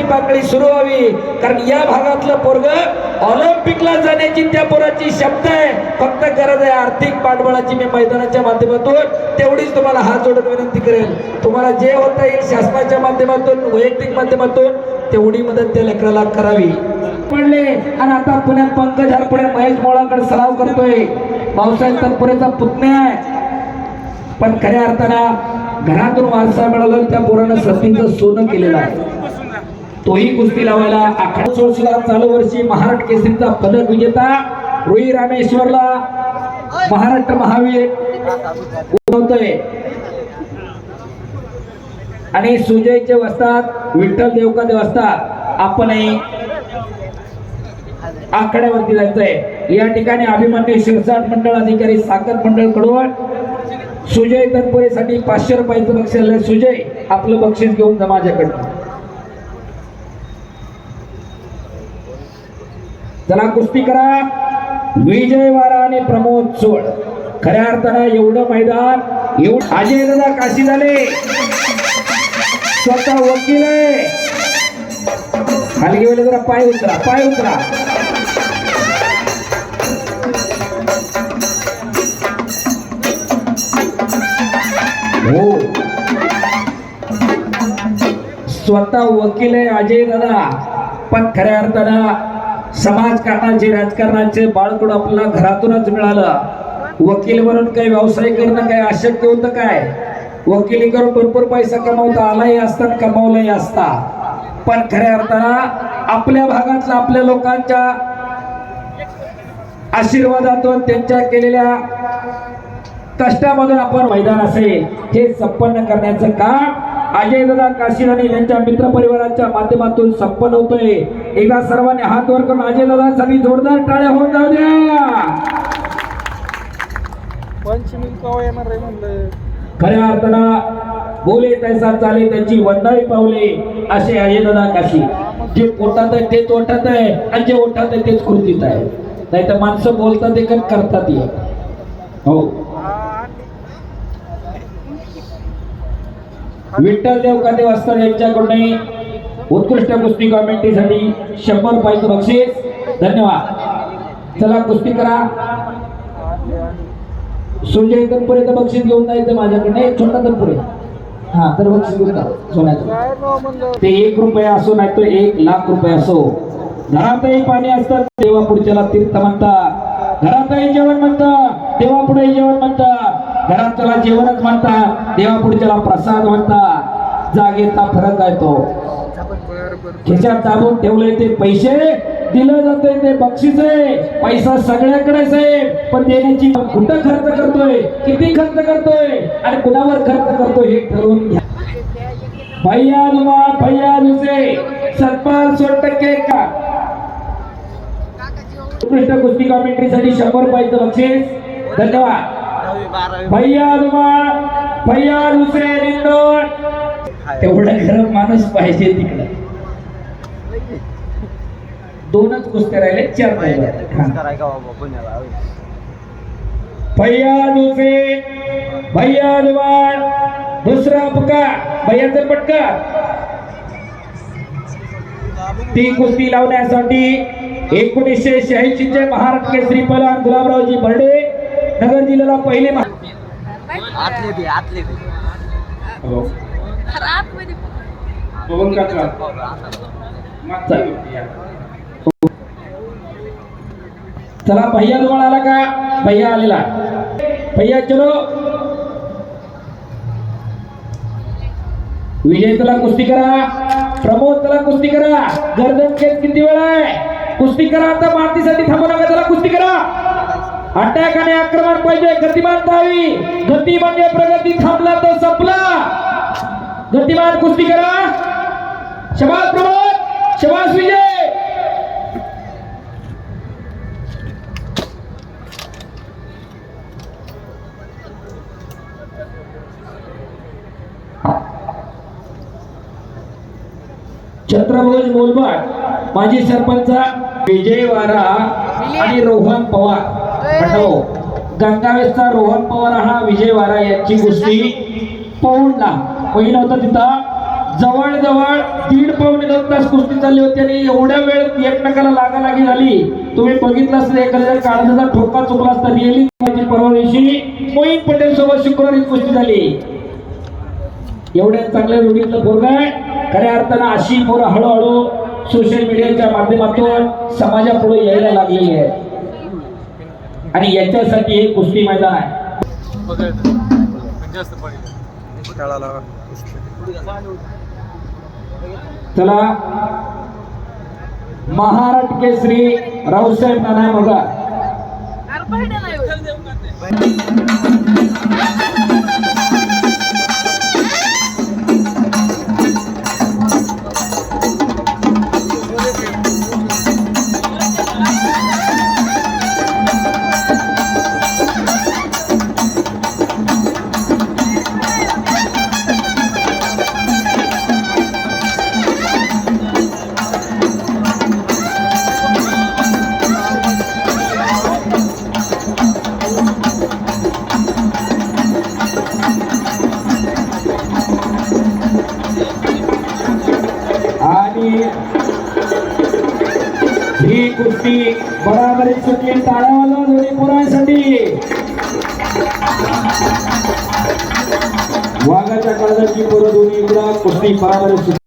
पोराची पाकळी सुरू व्हावी. कारण या भागातलं पोरग ऑलिम्पिकला जाण्याची त्या पोराची शब्द आहे. फक्त गरज आहे आर्थिक पाठबळाची. मी मैदानाच्या माध्यमातून तेवढीच तुम्हाला हात जोडून विनंती करेल. तुम्हाला जे होता येईल शासनाच्या माध्यमातून वैयक्तिक माध्यमातून तेवढी मदत त्या लेकराला करावी. पडले. आणि आता पुण्यात पंकज हरपुढे महेश मोळाकडे सराव करतोय. भाऊसाहेब तनपुरेचा पुतण्या आहे. पण खऱ्या अर्थानं घरातून वारसा मिळाला त्या पोरानं सतीचं सोनं केलेलं आहे. तोही कुस्ती लावायला आखाडा सोळशीला चालू वर्षी महाराष्ट्र केसरीचा पदक विजेता रुई रामेश्वरला महाराष्ट्र महावीर उभवतोय आणि सुजयचे वस्तात विठ्ठल देवका वस्तात आपणही आखाड्यावरती जायचंय या ठिकाणी अभिमान्य शिरसाट मंडळ अधिकारी साखर मंडळकडून सुजय तत्परेसाठी पाचशे रुपयाचं बक्षीस सुजय आपलं बक्षीस घेऊन जमाजाकडून चला कुस्ती करा. विजय वारा आणि प्रमोद चोळ खऱ्या अर्थानं एवढं मैदान एवढं अजय दादा काशी झाले. स्वतः वकील आहे. खाली गेले जरा पाय उतरा पाय उतरा. हो. स्वतः वकील आहे अजय दादा. पण खऱ्या अर्थानं समाजकारणाचे राजकारणाचे बाळकडून आपल्याला घरातूनच मिळालं. वकील म्हणून काही व्यवसाय करणं काही अशक्य होतं काय? वकिली करून भरपूर पैसा कमावता आलाही असता कमावलाही असता. पण खऱ्या अर्थानं आपल्या भागातल्या आपल्या लोकांच्या आशीर्वादातून त्यांच्या केलेल्या कष्टामधून आपण मैदान असेल हे संपन्न करण्याचं काम अजय दादा काशीराणी यांच्या मित्र परिवाराच्या माध्यमातून संपन्न होतोय. एकदा सर्वांनी हात वर करून अजय दादांसाठी जोरदार टाळ्या होऊन जाऊ द्या. कवा येणार आहे म्हणलं. खऱ्या अर्थानं बोले तैसा चाले त्यांची वंदाळी पावले असे अजय दादा काशी. जे पोटात आहे तेच ओठात आहे आणि जे ओठात आहे तेच कृतीत आहे. नाही तर माणसं बोलतात ते पण करतात हे. विठ्ठल देव कांदे वाजता यांच्याकडून उत्कृष्ट कुस्ती कॉमेंट्रीसाठी शंभर रुपयाचं बक्षीस. धन्यवाद. चला कुस्ती करा. सुजय तनपुरेचं बक्षीस घेऊन जायचं माझ्याकडे छोटा तनपुरे हा तर बक्षीस घेऊन जा सोन्याचं. ते एक रुपया असो नाही तर एक लाख रुपये असो. घरातही पाणी असतं तेव्हा पुढच्याला तीर्थ म्हणतात. घरातही जेवण म्हणतात तेव्हा पुढे जेवण म्हणतात घरात त्याला जेवणच म्हणतात तेव्हा पुढच्याला प्रसाद म्हणतात. जागेचा फरक आहे तो. खिशात दाबून ठेवले ते पैसे दिलं जाते ते बक्षीस आहे पैसा सगळ्याकडेच आहे पण देण्याची कुठं खर्च करतोय? किती खर्च करतोय? आणि कुणावर खर्च करतोय हे ठरवून घ्या. भैया नुमा भैया दुसरे सत्पाल सोड टक्के का उत्कृष्ट कुस्ती कॉमेंट्रीसाठी शंभर रुपयाचं बक्षीस. धन्यवाद. भैया नुमा भैया नुसे निंदोड तेवढा गरम माणूस पाहिजे तिकडं. दोनच कुस्त्या राहिले चार हा. भैया दुसरे भैया दुवार दुसरा पका भैयाचा पटका ती कुस्ती लावण्यासाठी एकोणीसशे शहाऐंशीचे महाराष्ट्र केसरी पलान गुलाबरावजी बर्डे नगर जिल्ह्याला पहिले आतले आतले हो. पवन काका. मागचा. चला भैया तुम्हाला आला का? भैया आलेला. भैया चलो. विजय तुला कुस्ती करा. प्रमोद त्याला कुस्ती करा. गर्दन खेळ किती वेळ आहे? कुस्ती करा आता मारतीसाठी थांबू नका त्याला कुस्ती करा. अटॅक आणि आक्रमण पाहिजे गतिमान धावी. गती म्हणजे प्रगती थांबला तर संपला. गतिमान कुस्ती करा. शबास प्रमोद. शबास विजय. छत्रभुज मोलबाट माजी सरपंच विजय वारा आणि रोहन पवार. पाठव गंगावेशचा रोहन पवार हा विजय वारा यांची कुस्ती. पौंडला पहिला होता तिथं. जवळजवळ दीड पावणे दोन तास कुस्ती चालली होती आणि एवढ्या वेळ एकमेकाला लागालागी झाली. तुम्ही बघितलं असतं एखाद्या काळजाचा ठोका चुकला असता. रिअली परवा दिवशी मोईन पटेल सोबत शुक्रवारी कुस्ती झाली. एवढ्या चांगल्या रूढीतलं पोरग आहे. खऱ्या अर्थानं अशी पोरं हळूहळू सोशल मीडियाच्या माध्यमातून समाजापुढे यायला लागलेली आहे आणि याच्यासाठी हे कुस्ती मैदान आहे. चला महाराष्ट्र केसरी रावसाहेब नाना बघा ही कुस्ती बराबरी सुटली ताळावाला दोन्ही पोरांसाठी. वाघाच्या काळजाची पुरं दोन्ही इकडं कुस्ती बराबरी सुटली.